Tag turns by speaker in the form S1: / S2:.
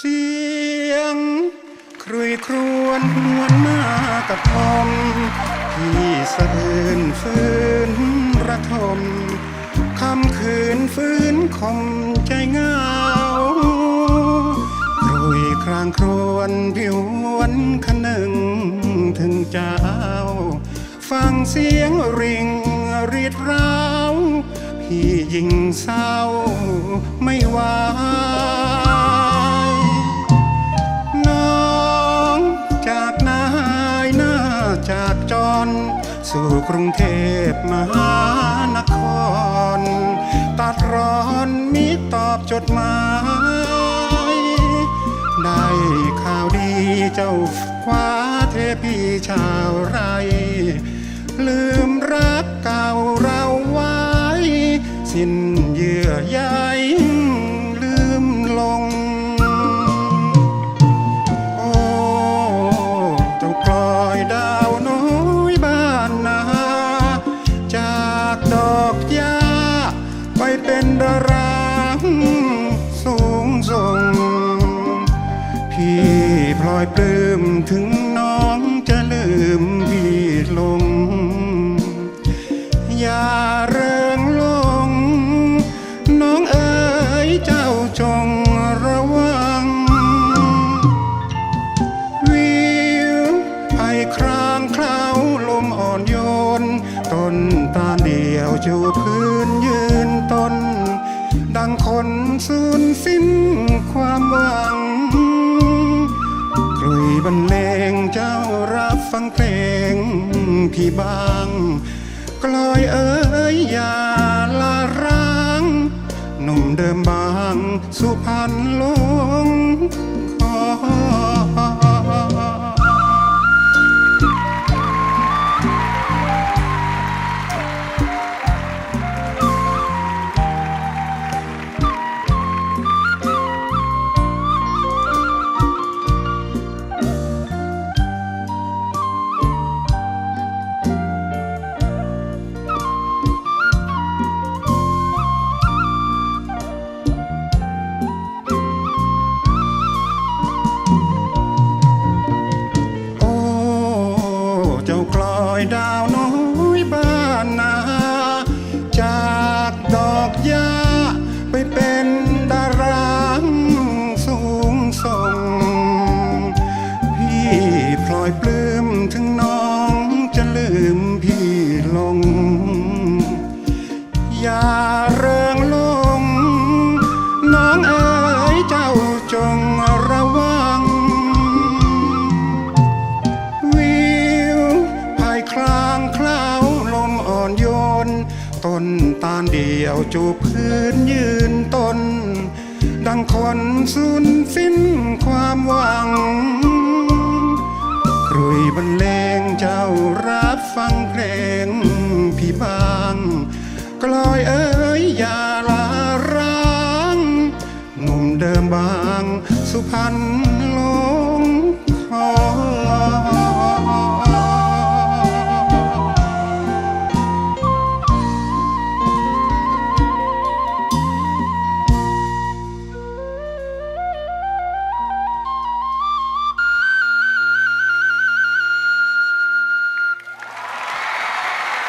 S1: เสียงครุยครวนหวนมากระทมที่สะอื้นฟื้นระทมคำคืนฟื้นคมใจเงาครุยครางครวนผิววันขนึงถึงเจ้า ฟังเสียงริงรีดร้าวพี่ยิงเศร้าไม่ว่า สู่กรุงเทพมหานคร ตัดร้อนมิตอบจดหมาย ได้ข่าวดีเจ้าคว้าเทพีชาวไรลืมรักเก่าเราไว้ สิ้น ไปเป็นดาราสูงส่ง พี่พลอยปลื้มถึงน้องจะลืมพี่ลง อย่าเริงลง น้องเอ๋ยเจ้าจงระวัง วิวไอครางคล้าลมอ่อนโยน ต้นตาเดียวจูพื้น นสูญสิ้นความหวังกลุยบรรเลงเจ้ารับฟังเพลงพี่บางกลอยเอ๋ยอย่าลาร้าง หนุ่มเดิมบางสุพรรณลง จ้าก ดี่ยวจูบพื้นยืนตน ดังคนสูญสิ้นความหวังครุยบรรเลงเจ้ารับฟังเพลงพี่บางกลอยเอ๋ยอย่าลาร้างหนุ่มเดิมบางสุพรรณลงคอ